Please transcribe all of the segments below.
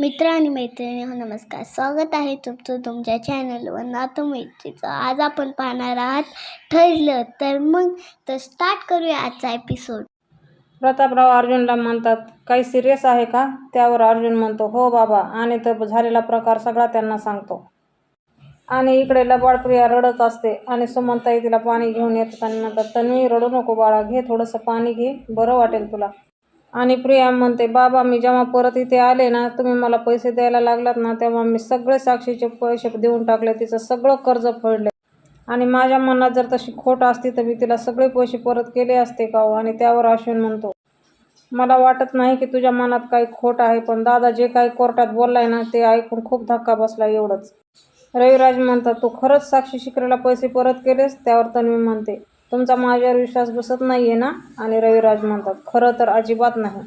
मित्र आणि मैत्रिणी हो नमस्कार. स्वागत आहे तुमचं तुमच्या चॅनलवर नातो मैत्रीचं आज आपण पाहणार आहात ठरलं तर मग तर स्टार्ट करूया आजचा एपिसोड प्रतापराव अर्जुनला म्हणतात काही सिरियस आहे का? त्यावर अर्जुन म्हणतो हो बाबा. आणि तो झालेला प्रकार सगळा त्यांना सांगतो. आणि इकडे लबाडप्रिया रडत असते आणि सुमनताई तिला पाणी घेऊन येतात आणि म्हणतात तन्वी रडू नको बाळा. घे थोडंसं पाणी घे. बरं वाटेल तुला. आणि प्रिया म्हणते बाबा मी जेव्हा परत इथे आले ना तुम्ही मला पैसे द्यायला लागलात ना तेव्हा मी सगळे साक्षीचे पैसे देऊन टाकले तिचं सगळं कर्ज फेडले. आणि माझ्या मनात जर तशी खोट असती तर मी तिला सगळे पैसे परत केले असते का हो? आणि त्यावर अश्विन म्हणतो मला वाटत नाही की तुझ्या मनात काही खोट आहे पण दादा जे काही कोर्टात बोललाय ना ते ऐकून खूप धक्का बसला एवढंच. रविराज म्हणतात तू खरंच साक्षी शिकरेला पैसे परत केलेस? त्यावर तन्वी म्हणते तुमचा माझ्यावर विश्वास बसत नाही आहे ना? आणि रविराज म्हणतात खरं तर अजिबात नाही.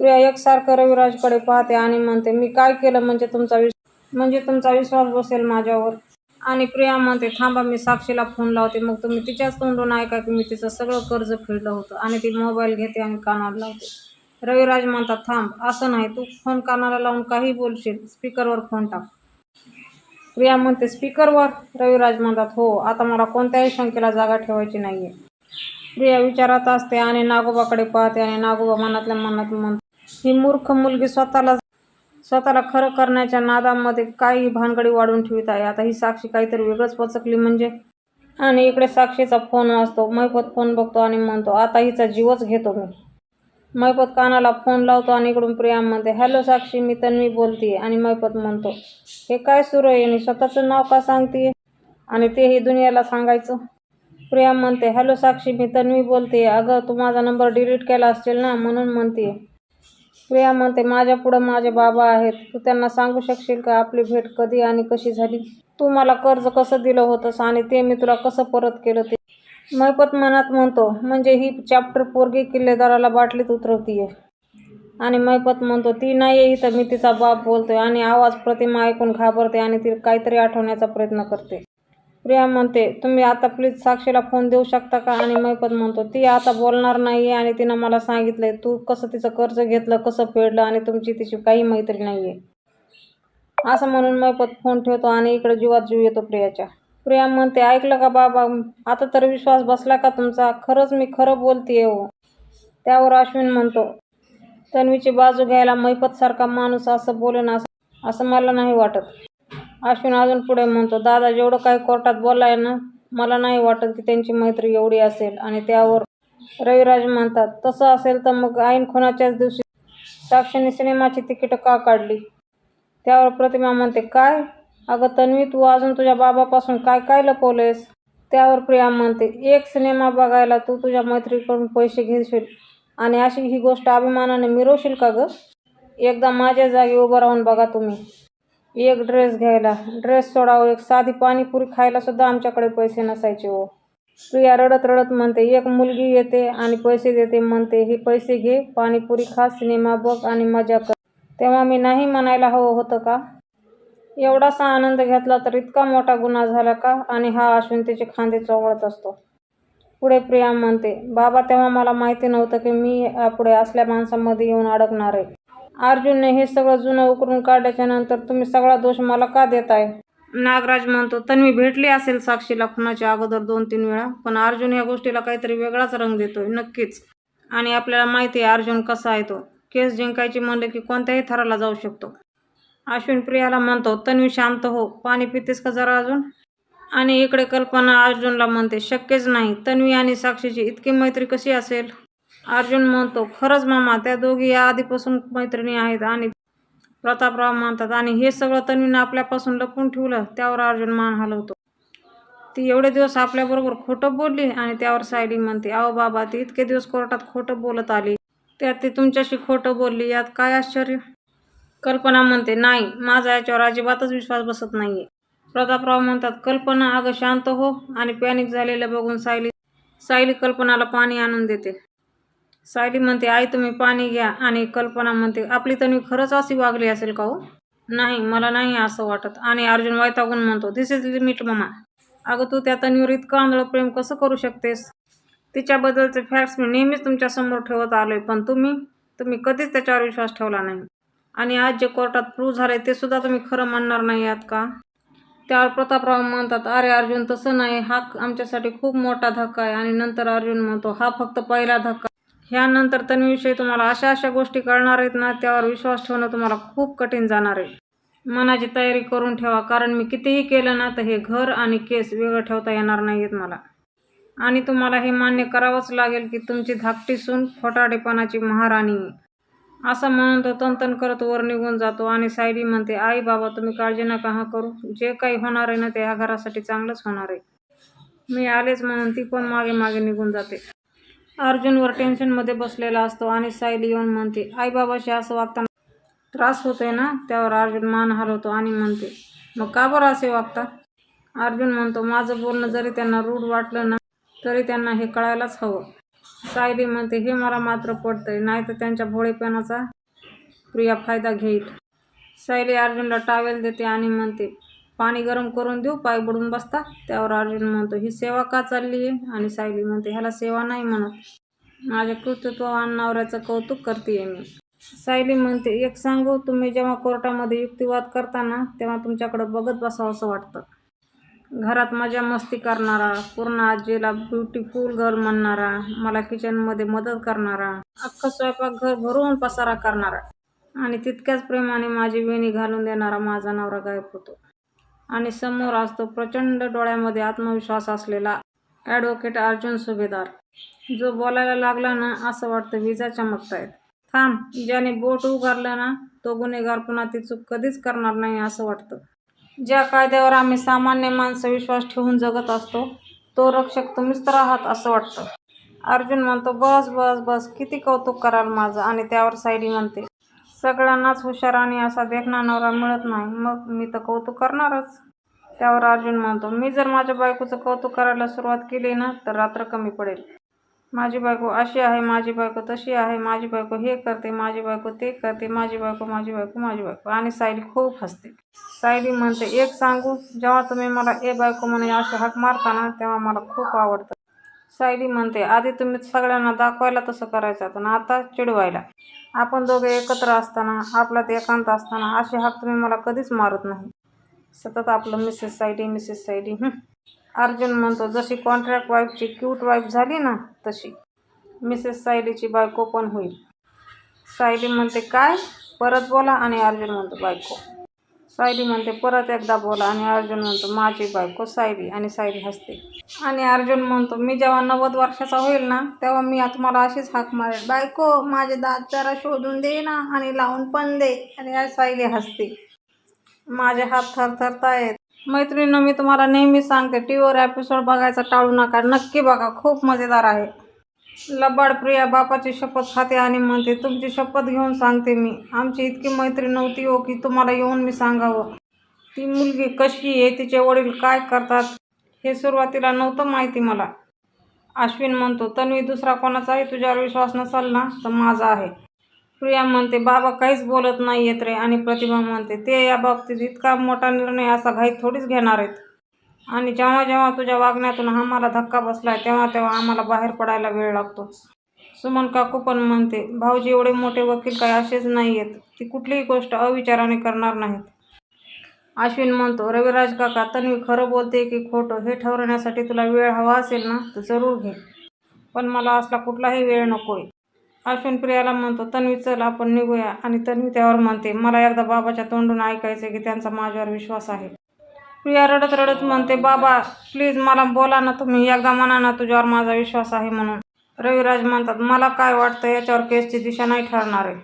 प्रिया एकसारखं रविराजकडे पाहते आणि म्हणते मी काय केलं म्हणजे तुमचा विश म्हणजे तुमचा विश्वास बसेल माझ्यावर? आणि प्रिया म्हणते थांबा मी साक्षीला फोन लावते. मग तुम्ही तिच्याच तोंडून ऐका की मी तिचं सगळं कर्ज फेडलं होतं आणि ती मोबाईल घेते आणि कानाला लावते. रविराज म्हणतात थांब असं नाही. तू फोन कानाला लावून काही बोलशील. स्पीकरवर फोन टाक. प्रिया म्हणते स्पीकरवर रविराज म्हणतात हो आता मला कोणत्याही शंकेला जागा ठेवायची नाही आहे प्रिया विचारात असते आणि नागोबाकडे पाहते आणि नागोबा मनातल्या मनात म्हणतो ही मूर्ख मुलगी स्वतःला स्वतःला खरं करण्याच्या नादामध्ये काही भानगडी वाढून ठेवित आहे. आता ही साक्षी काहीतरी वेगळंच पचकली म्हणजे? आणि इकडे साक्षीचा फोन वाचतो मैपत फोन बघतो आणि म्हणतो आता हिचा जीवच घेतो मी. मैपत कानाला फोन लावतो आणि इकडून प्रिया म्हणते हॅलो साक्षी मी तन्वी बोलते आणि मैपत म्हणतो हे काय सुरू आहे? आणि स्वतःचं नाव का सांगते आणि तेही दुनियाला सांगायचं. प्रिया म्हणते हॅलो साक्षी मी तन्वी बोलते अगं तू माझा नंबर डिलीट केला असतील ना? म्हणून म्हणते प्रिया म्हणते माझ्या पुढं माझे बाबा आहेत. तू त्यांना सांगू शकशील का? आपली भेट कधी आणि कशी झाली? तू मला कर्ज कसं दिलं होतंस आणि ते मी तुला कसं परत केलं ते मैपत मनात म्हणतो म्हणजे ही चॅप्टर पोरगी किल्लेदाराला बाटलीत उतरवतीये. आणि मैपत म्हणतो ती नाही आहे इथं मी तिचा बाप बोलतोय आणि आवाज प्रतिमा ऐकून घाबरते आणि ती काहीतरी आठवण्याचा प्रयत्न करते. प्रिया म्हणते तुम्ही आता प्लीज साक्षीला फोन देऊ शकता का? आणि मैपत म्हणतो ती आता बोलणार नाही आहे आणि तिनं मला सांगितलंय तू कसं तिचं कर्ज घेतलं कसं फेडलं आणि तुमची तिची काही मैत्री नाही आहे असं म्हणून मैपत फोन ठेवतो आणि इकडे जीवात जीव येतो प्रियाच्या. प्रिया म्हणते ऐकलं का बाबा? आता तर विश्वास बसला का तुमचा? खरंच मी खरं बोलते हो. त्यावर अश्विन म्हणतो तन्वीची बाजू घ्यायला मैपतसारखा माणूस असं बोलेन असं असं मला नाही वाटत. अश्विन अजून पुढे म्हणतो दादा जेवढं काही कोर्टात बोललाय ना मला नाही वाटत की त्यांची मैत्री एवढी असेल. आणि त्यावर रविराज म्हणतात तसं असेल तर मग ऐन खुनाच्याच दिवशी साक्षीने सिनेमाची तिकीटं का काढली? त्यावर प्रतिमा म्हणते काय? अगं तन्वी तू अजून तुझ्या बाबापासून काय काय लपवलेस त्यावर प्रिया म्हणते एक सिनेमा बघायला तू तुझ्या मैत्रीकडून पैसे घेशील आणि अशी ही गोष्ट अभिमानाने मिरवशील का गं? एकदा माझ्या जागी उभं राहून बघा तुम्ही. एक ड्रेस घ्यायला. ड्रेस सोडावं एक साधी पाणीपुरी खायला सुद्धा आमच्याकडे पैसे नसायचे हो. प्रिया रडत रडत म्हणते एक मुलगी येते आणि पैसे देते म्हणते हे पैसे घे पाणीपुरी खा सिनेमा बघ आणि मजा कर. तेव्हा मी नाही म्हणायला हवं होतं का? एवढासा आनंद घेतला तर इतका मोठा गुन्हा झाला का? आणि हा अश्विन तिचे खांदे चोवळत असतो. पुढे प्रिया म्हणते बाबा तेव्हा मला माहिती नव्हतं की मी पुढे असल्या माणसामध्ये येऊन अडकणार आहे. अर्जुनने हे सगळं जुनं उकरून काढल्याच्या नंतर तुम्ही सगळा दोष मला का देताय? नागराज म्हणतो तन्वी भेटली असेल साक्षीला खुनाच्या अगोदर दोन तीन वेळा पण अर्जुन या गोष्टीला काहीतरी वेगळाच रंग देतोय नक्कीच. आणि आपल्याला माहिती आहे अर्जुन कसा आहे तो. केस जिंकायची म्हणलं की कोणत्याही थराला जाऊ शकतो. अश्विन प्रियाला म्हणतो तन्वी शांत हो पाणी पितेस का जरा अजून? आणि इकडे कल्पना अर्जुनला म्हणते शक्यच नाही तन्वी आणि साक्षीची इतकी मैत्री कशी असेल? अर्जुन म्हणतो खरंच मामा त्या दोघी या आधीपासून मैत्रिणी आहेत आणि प्रतापराव म्हणतात आणि हे सगळं तन्वीनं आपल्यापासून लपून ठेवलं त्यावर अर्जुन मान हलवतो. ती एवढे दिवस आपल्याबरोबर खोटं बोलली आणि त्यावर सायली म्हणते अहो बाबा ती इतके दिवस कोर्टात खोटं बोलत आली त्यात ती तुमच्याशी खोटं बोलली यात काय आश्चर्य? कल्पना म्हणते नाही माझा याच्यावर अजिबातच विश्वास बसत नाही आहे प्रतापराव म्हणतात कल्पना अगं शांत हो आणि पॅनिक झालेलं बघून सायली सायली कल्पनाला पाणी आणून देते. सायली म्हणते आई तुम्ही पाणी घ्या. आणि कल्पना म्हणते आपली तन्वी खरंच अशी वागली असेल का हो? नाही मला नाही असं वाटत. आणि अर्जुन वैतागून म्हणतो दिस इज लिमिट ममा अगं तू त्या तन्वीवर इतकं आंधळं प्रेम कसं करू शकतेस? तिच्याबद्दलचे फॅक्ट्स मी नेहमीच तुमच्यासमोर ठेवत आलो आहे पण तुम्ही तुम्ही कधीच त्याच्यावर विश्वास ठेवला नाही. आणि आज जे कोर्टात प्रूव्ह झाले ते सुद्धा तुम्ही खरं मानणार नाही आहात का? त्यावर प्रतापराव म्हणतात अरे अर्जुन तसं नाही. हा आमच्यासाठी खूप मोठा धक्का आहे. आणि नंतर अर्जुन म्हणतो हा फक्त पहिला धक्का. ह्यानंतर तन्वीविषयी तुम्हाला अशा अशा गोष्टी कळणार आहेत ना त्यावर विश्वास ठेवणं तुम्हाला खूप कठीण जाणार आहे. मनाची तयारी करून ठेवा कारण मी कितीही केलं ना तर हे घर आणि केस वेगळं ठेवता येणार नाही आहेत मला. आणि तुम्हाला हे मान्य करावंच लागेल की तुमची धाकटी सून खोटाडेपणाची महाराणी असं म्हणून तो तनतन करत वर निघून जातो आणि सायली म्हणते आई बाबा तुम्ही काळजी नका हा करू. जे काही होणार आहे ना ते ह्या घरासाठी चांगलंच होणार आहे. मी आलेच म्हणून ती पण मागे मागे निघून जाते. अर्जुनवर टेन्शनमध्ये बसलेला असतो आणि सायली येऊन म्हणते आई बाबाशी असं वागताना त्रास होतोय ना? त्यावर अर्जुन मान हलवतो आणि म्हणते मग का बरं असे वागता? अर्जुन म्हणतो माझं बोलणं जरी त्यांना रूढ वाटलं ना तरी त्यांना हे कळायलाच हवं. सायली म्हणते हे मला मात्र पडतंय नाही तर त्यांच्या भोळेपणाचा प्रिया फायदा घेईल. सायली अर्जुनला टावेल देते आणि म्हणते पाणी गरम करून देऊ पाय बुडून बसता. त्यावर अर्जुन म्हणतो ही सेवा का चालली आहे? आणि सायली म्हणते ह्याला सेवा नाही म्हणत. माझ्या कर्तृत्ववान नवऱ्याचं कौतुक करते मी. सायली म्हणते एक सांगू तुम्ही जेव्हा कोर्टामध्ये युक्तिवाद करताना तेव्हा तुमच्याकडं बघत बसावं असं वाटतं. घरात मजा मस्ती करणारा पूर्ण आजीला ब्युटिफुल गर्ल म्हणणारा मला किचनमध्ये मदत करणारा अख्खं स्वयंपाक घर भरून पसारा करणारा. आणि तितक्याच प्रेमाने माझी वेणी घालून देणारा माझा नवरा गायब होतो. आणि समोर असतो प्रचंड डोळ्यामध्ये आत्मविश्वास असलेला ॲडव्होकेट अर्जुन सुभेदार. जो बोलायला लागला ना असं वाटतं विजा चमकतायत. थांब ज्याने बोट उगारलं ना तो गुन्हेगार पुन्हा ती चूक कधीच करणार नाही असं वाटतं. ज्या कायद्यावर आम्ही सामान्य माणसं विश्वास ठेवून जगत असतो तो रक्षक तुम्हीच तर आहात असं वाटतं. अर्जुन म्हणतो बस बस बस किती कौतुक कराल माझं? आणि त्यावर सायडी म्हणते सगळ्यांनाच हुशार आणि असा देखणा नवरा मिळत नाही मग मी तर कौतुक करणारच. त्यावर अर्जुन म्हणतो मी जर माझ्या बायकोचं कौतुक करायला सुरुवात केली ना तर रात्र कमी पडेल. माझी बायको अशी आहे माझी बायको तशी आहे माझी बायको हे करते माझी बायको ते करते माझी बायको माझी बायको माझी बायको. आणि सायली खूप हसते. सायली म्हणते एक सांगू जेव्हा तुम्ही मला ए बायको म्हणे असे हाक मारता ना तेव्हा मला खूप आवडतं. सायली म्हणते आधी तुम्ही सगळ्यांना दाखवायला तसं करायचं पण आता चिडवायला. आपण दोघे एकत्र असताना आपल्यात एकांत असताना असे हाक तुम्ही मला कधीच मारत नाही. सतत आपलं मिसेस सायली मिसेस सायली अर्जुन म्हणतो जशी कॉन्ट्रॅक्ट वाईफची क्यूट वाईफ झाली ना तशी. मिसेस सायलीची बायको पण होईल. सायली म्हणते काय? परत बोला. आणि अर्जुन म्हणतो बायको. सायली म्हणते परत एकदा बोला. आणि अर्जुन म्हणतो माझी बायको सायली. आणि सायली हसते. आणि अर्जुन म्हणतो मी जेव्हा नव्वद वर्षाचा होईल ना तेव्हा मी आता तुम्हाला अशीच हाक मारेल. बायको माझे दात जरा शोधून दे ना आणि लावून पण दे. आणि सायली हसते. माझे हात थरथरतायत. मैत्रिणीनं मी तुम्हाला नेहमी सांगते टी व्हीवर एपिसोड बघायचा टाळू नका. नक्की बघा खूप मजेदार आहे. लबाड प्रिया बापाची शपथ खाते आणि म्हणते तुमची शपथ घेऊन सांगते मी. आमची इतकी मैत्री नव्हती हो की तुम्हाला येऊन मी सांगावं. ती मुलगी कशी आहे तिचे वडील काय करतात हे सुरुवातीला नव्हतं माहिती मला. अश्विन म्हणतो तन्वी दुसरा कोणाचाही तुझ्यावर विश्वास नसाल ना तर माझा आहे. प्रिया म्हणते बाबा काहीच बोलत नाही येत रे. आणि प्रतिभा म्हणते ते या बाबतीत इतका मोठा निर्णय असा घाईत थोडीच घेणार आहेत. आणि जेव्हा जेव्हा तुझ्या वागण्यातून आम्हाला धक्का बसलाय तेव्हा तेव्हा आम्हाला बाहेर पडायला वेळ लागतो. सुमन काकू पण म्हणते भाऊजी एवढे मोठे वकील काय असेच नाही आहेत ती कुठलीही गोष्ट अविचाराने करणार नाहीत. अश्विन म्हणतो रविराज काका तन्वी खरं बोलते की खोटं हे ठरवण्यासाठी तुला वेळ हवा असेल ना तर जरूर घे. पण मला असला कुठलाही वेळ नकोय. अश्विन प्रियाला म्हणतो तन्वी चल आपण निघूया. आणि तन्वी त्यावर म्हणते मला एकदा बाबाच्या तोंडून ऐकायचं की त्यांचा माझ्यावर विश्वास आहे. प्रिया रडत रडत म्हणते बाबा प्लीज मला बोला ना तुम्ही एकदा म्हणा ना तुझ्यावर माझा विश्वास आहे म्हणून. रविराज म्हणतात मला काय वाटतं याच्यावर केसची दिशा नाही ठरणार आहे.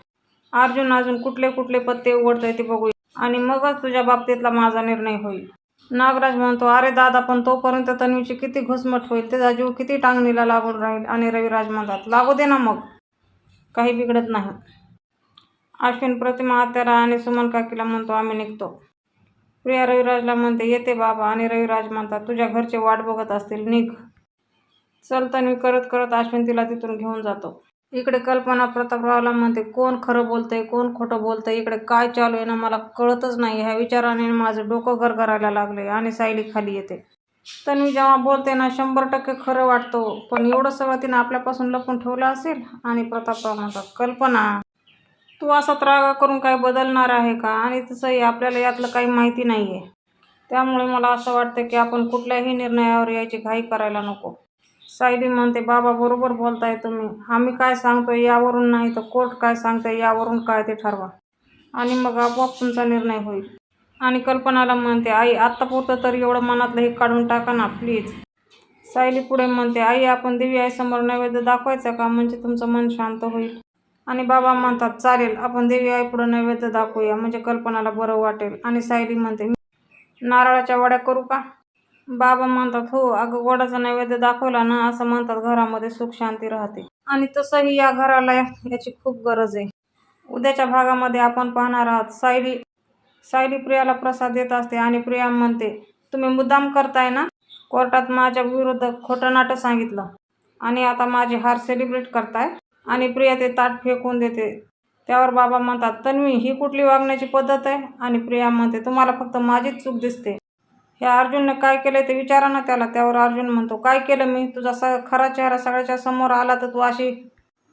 अर्जुन अजून कुठले कुठले पत्ते उघडतंय ते बघूया. आणि मगच तुझ्या बाबतीतला माझा निर्णय होईल. नागराज म्हणतो अरे दादा पण तोपर्यंत तन्वीची किती घुसमट होईल त्याचा जीव किती टांगणीला लागून राहील. आणि रविराज म्हणतात लागू दे ना मग. काही बिघडत नाही. अश्विन प्रतिमा आत्याला आणि सुमन काकीला म्हणतो आम्ही निघतो. प्रिया रविराजला म्हणते येते बाबा. आणि रविराज म्हणतात तुझ्या घरचे वाट बघत असतील निघ. चलतानी तन्वी करत करत अश्विन तिला तिथून घेऊन जातो. इकडे कल्पना प्रतापरावला म्हणते कोण खरं बोलतंय कोण खोटं बोलतंय इकडे काय चालू आहे ना मला कळतच नाही. ह्या विचाराने माझं डोकं गरगरायला लागले आणि सायली खाली येते. तन्वी जेव्हा बोलते ना शंभर टक्के खरं वाटतो. पण एवढं सगळं तिनं आपल्यापासून लपून ठेवलं असेल आणि प्रतापराव म्हणतात कल्पना तू असा त्रागा करून काय बदलणार आहे का? आणि तसंही आपल्याला यातलं काही माहिती नाही आहे त्यामुळे मला असं वाटतं की आपण कुठल्याही निर्णयावर यायची घाई करायला नको. सायली म्हणते बाबा बरोबर बोलताय तुम्ही. आम्ही काय सांगतो यावरून नाही तर कोर्ट काय सांगतोय यावरून काय ते ठरवा. आणि मग आपोआप तुमचा निर्णय होईल. आणि कल्पनाला म्हणते आई आत्तापुरतं तर एवढं मनातलं हे काढून टाका ना प्लीज सायली पुढे म्हणते आई आपण देवी आईसमोर नैवेद्य दाखवायचा का? म्हणजे तुमचं मन शांत होईल. आणि बाबा म्हणतात चालेल आपण देवी आई पुढे नैवेद्य दाखवूया म्हणजे कल्पनाला बरं वाटेल. आणि सायली म्हणते नारळाच्या वड्या करू का? बाबा म्हणतात हो अगं गोडाचा नैवेद्य दाखवला ना असं म्हणतात घरामध्ये सुख शांती राहते. आणि तसंही या घराला याची खूप गरज आहे. उद्याच्या भागामध्ये आपण पाहणार आहोत सायली सायली प्रियाला प्रसाद देत असते आणि प्रिया म्हणते तुम्ही मुद्दाम करताय ना? कोर्टात माझ्या विरुद्ध खोटं नाटं सांगितलं. आणि आता माझी हार सेलिब्रेट करताय आणि प्रिया ते ताट फेकून देते. त्यावर बाबा म्हणतात तन्वी ही कुठली वागण्याची पद्धत आहे? आणि प्रिया म्हणते तुम्हाला फक्त माझीच चूक दिसते. हे अर्जुनने काय केलं ते विचारा ना त्याला. त्यावर अर्जुन म्हणतो काय केलं मी? तुझा स खरा चेहरा सगळ्याच्या समोर आला तर तू अशी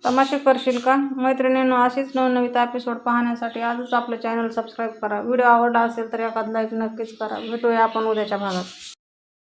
तमाशे करशील का? मैत्रिणींनो अशीच नवनवीन एपिसोड पाहण्यासाठी आजच आपलं चॅनल सबस्क्राईब करा. व्हिडिओ आवडला असेल तर एखाद लाईक नक्कीच करा. भेटूया आपण उद्याच्या भागात.